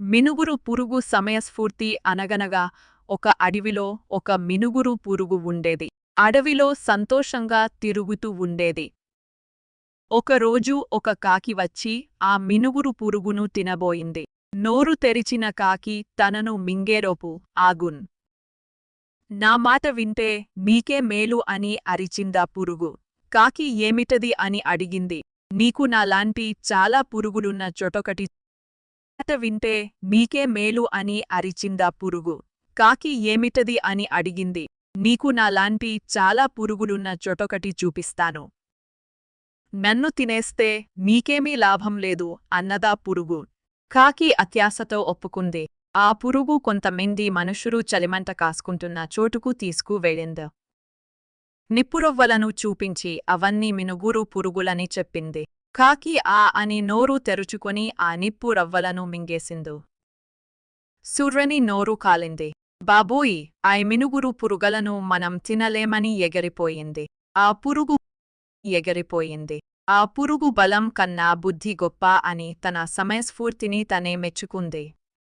మినుగురు పురుగు సమయస్ఫూర్తి అనగనగా ఒక అడవిలో ఒక మినుగురు పురుగు ఉండేది. అడవిలో సంతోషంగా తిరుగుతూ ఉండేది. ఒకరోజు ఒక కాకి వచ్చి ఆ మినుగురు పురుగును తినబోయింది. నోరు తెరిచిన కాకి తనను మింగేరోపు ఆగున్. నా మాట వింటే మీకే మేలు అని అరిచిందా పురుగు? కాకి ఏమిటది అని అడిగింది. నీకు నాలాంటి చాలా పురుగులున్న చొటొకటి మాట వింటే మీకే మేలు అని అరిచిందా పురుగు. కాకి ఏమిటది అని అడిగింది. నీకు నాలాంటి చాలా పురుగులున్న చొటొకటి చూపిస్తాను. నన్ను తినేస్తే మీకేమీ లాభం లేదు అన్నదా పురుగు. కాకి అత్యాశతో ఒప్పుకుంది. ఆ పురుగు కొంతమంది మనుషులు చలిమంట కాసుకుంటున్న చోటుకు తీసుకువెళ్ళింది నిప్పురొవ్వలను చూపించి అవన్నీ మినుగురు పురుగులని చెప్పింది. కాకి ఆ అని నోరు తెరుచుకొని ఆ నిప్పు రవ్వలను మింగేసిందు. సూర్యని నోరు కాలింది. బాబోయి ఆ మినుగురు పురుగలను మనం తినలేమని ఎగరిపోయింది. ఆ పురుగు ఎగరిపోయింది. ఆ పురుగు బలం కన్నా బుద్ధి గొప్ప అని తన సమయస్ఫూర్తిని తనే మెచ్చుకుంది.